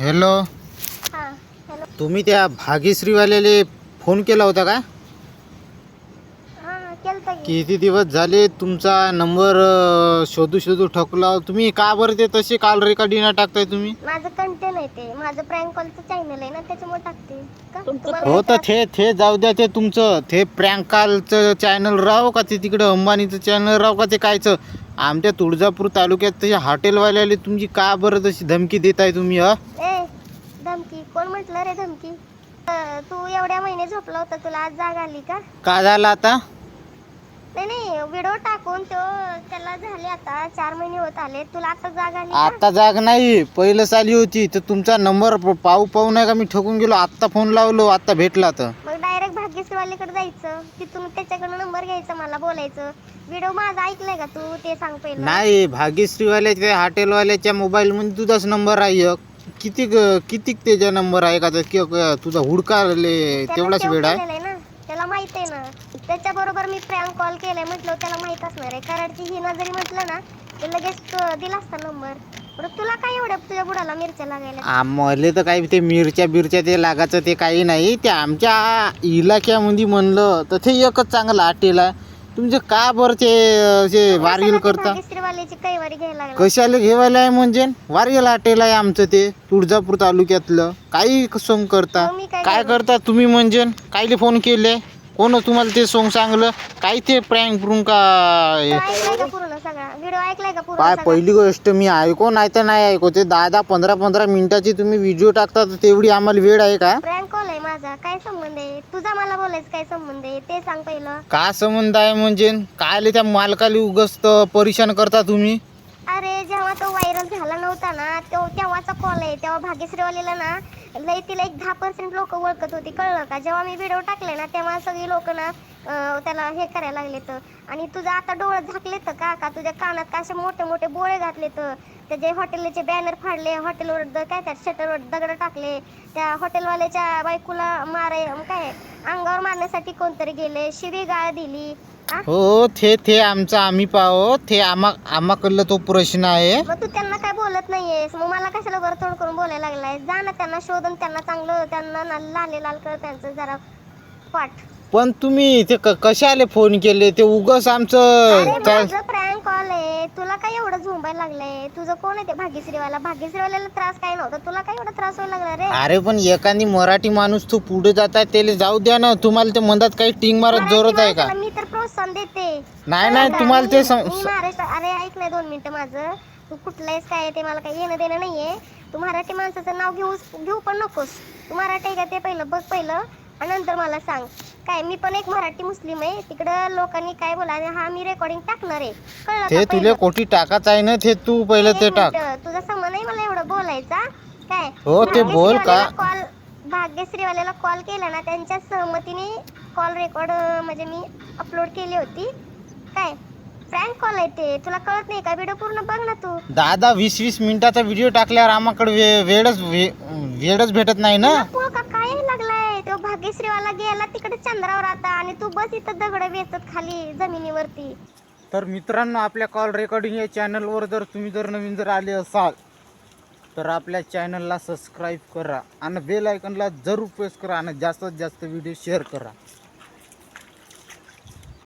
Hello हां hello तुम्ही त्या भाग्यश्रीवाल्याले फोन केला होता का? हां केलं की. किती दिवस झाले तुमचा नंबर अं, शोधू शोधू ठकला. तुम्ही का बरं ते तसे काल रेकॉर्डिंग टाकताय तुम्ही? माझं कंटेंट आहे ते. माझं प्रँक कॉलचं चॅनल आहे ना त्याच्यामुळे टाकते. का? तुम्हाला हो तर ते ते जाऊ द्या ते तुमचं. ते प्रँक कॉलचं चॅनल राहो का ते तिकडं? अंबानीचं चॅनल राहो का ते कायचं? आमच्या तुळजापूर तालुक्यात तसे हॉटेलवाल्याले तुमची का बरं तशी धमकी देताय तुम्ही ह? ए धमकी? कोण म्हटलं रे धमकी? अं, तू एवढ्या महिने झोपला होता तुला आज जाग आली का? का झालं आता? नाही नाही व्हिडिओ टाकून तो त्याला झाले आता चार महिने होत आले तुला आता जाग आली का? आता जाग नाही पहिलंच आली होती तर तुमचा नंबर पाहू पाहू नाही का मी ठोकून गेलो आत्ता फोन लावलो आत्ता भेटला तर भाग्यश्रीवालीकडे जायचं तिथून त्याच्याकडनं नंबर घ्यायचा मला बोलायचं. व्हिडिओ माझा ऐकलाय का तू? ते सांग पहिलं. नाही भाग्यश्रीवाल्याच्या हॉटेलवाल्याच्या मोबाईलमध्ये तुझाच नंबर आहे एक. किती किती त्याचा नंबर आहे का? तर कि- क- तुझा हुडकाले त्यानं तेवढाच save वेळ आहे? केलेलं ना? त्याला माहीत आहे ना? त्याच्याबरोबर मी प्रँक कॉल केलाय म्हटलं त्याला माहीत असणार आहे. कराडची हिना जरी म्हटलं ना तर लगेच दिला असता नंबर. बरं तुला काय एवढ्या तुझ्या बुडाला मिरच्या लागायला? आम्हाला तर काही ते मिरच्या बिरच्या ते लागायचं ते काही नाही. ते आमच्या इलाक्यामध्ये म्हणलं तर ते एकच चांगलं आहे तुमचे का बरं ते असे वारील करता? भाग्यश्रीवाल्याची कैवारी घ्यायला लागला? कशाला घेवायला आहे म्हणजे? वारीला हॉटेल आहे आमचं ते तुळजापूर तालुक्यातलं. काही सोंग करता. मग मी काय काय करू? करता तुम्ही म्हणजे? कायले फोन केले? कोण तुम्हाला ते सोंग सांगलं? काय ते प्रँक प्रुंग का तो ऐकलाय का पूर्ण सगळा? व्हिडिओ ऐकलाय का पूर्ण काय सगळा? पहिली गोष्ट मी ऐको नाही तर नाही ऐको. ते दहा दहा पंधरा पंधरा मिनिटाची तुम्ही व्हिडिओ टाकता तर तेवढी आम्हाला वेळ आहे का? प्रँक कॉल आहे माझा. काय संबंध आहे? तुझा मला बोलायचं काय संबंध आहे? ते सांग पहिलं. का संबंध आहे म्हणजे? कायले त्या मालकाला उगस्त परेशान करता तुम्ही? अरे जेव्हा तो व्हायरल झाला नव्हता ना तो तेव्हाचा कॉल आहे. तेव्हा भाग्यश्रीवालीला ना लई तिला एक दहा पर्सेंट लोक ओळखत होती. कळलं का? जेव्हा मी व्हिडिओ टाकले ना तेव्हा सगळी लोक ना त्याला हे करायला लागले तर आणि तुझं आता डोळं झाकले तर का? का तुझ्या कानात का असे मोठे मोठे बोळे घातले तर त्याचे हॉटेलचे बॅनर फाडले हॉटेलवर काय त्या शटरवर दगड टाकले त्या हॉटेलवाल्याच्या बायकोला मारे काय अंगावर मारण्यासाठी कोणतरी गेले शिवी गाळ दिली. हो, हो थे ते आमचं आम्ही पाहो. थे आम्हा आम्हाकडलं तो प्रश्न आहे. मग तू त्यांना काय बोलत नाहीयेस? मग मला कशाला वर तोंड करून बोलायला लागलाय जा ना त्यांना शोधून त्यांना चांगलं त्यांना ना लाले लाल कर त्यांचं जरा पाठ. पण तुम्ही ते क- कशाले फोन केले? ते उगस अरे आमचं माझं कॉल आहे. तुला काय एवढं झोंबायला लागलंय? तुझं कोण आहे ते भाग्यश्रीवाला? भाग्यश्रीवाल्याला त्रास काय नव्हता? तुला काय एवढा त्रास व्हायला लागला रे? अरे पण एखादी मराठी माणूस तू पुढे जात आहे त्याला जाऊ द्या ना. तुम्हाला ते म्हणतात काही टिंग मारत जोरत आहे का? मी तर प्रोत्साहन देते. नाही नाही तुम्हाला? ते मी- सम- मी महाराष्ट्र अरे ऐक नाही दोन मिनिटं माझं. तू कुठलं आहेस काय ते मला काही येणं देणं नाहीये. तू मराठी माणसाचं नाव घेऊ घेऊ पण नकोस. तू मराठी आहे का ते पहिलं बघ पहिलं आणि नंतर मला सांग. काय मी पण एक मराठी मुस्लिम आहे. तिकडं लोकांनी काय बोला हा मी रेकॉर्डिंग टाकणार आहे. कळलं ते का तुला पहिलं? कोटी टाकाच आहे ना ते तू पहिलं ते टाक. मिनिटं, तुझा संबंध नाही मला एवढं बोलायचा? काय? हो, ते बोल का? कॉल भाग्यश्रीवाल्याला कॉल केला ना त्यांच्या सहमतीने कॉल रेकॉर्ड म्हणजे मी अपलोड केली होती. काय? फ्रँक कॉल आहे ते. तुला कळत नाही का? व्हिडिओ पूर्ण बघ ना तू. दहा दहा वीस वीस मिनिटाचा व्हिडिओ टाकल्यावर आम्हाकडे वे- वेळच वे- वेळच भेटत नाही ना? तुला पोळ का काय लागलाय तो गेला तिकडे चंद्रावर आता आणि तू बस इथं दगड वेचत खाली जमिनीवरती. तर मित्रांनो आपल्या कॉल रेकॉर्डिंग या चॅनलवर जर तुम्ही जर नवीन जर आले असाल तर आपल्या चॅनलला सबस्क्राईब करा आणि बेल आयकनला जरूर प्रेस करा आणि जास्तीत जास्त व्हिडिओ शेअर करा.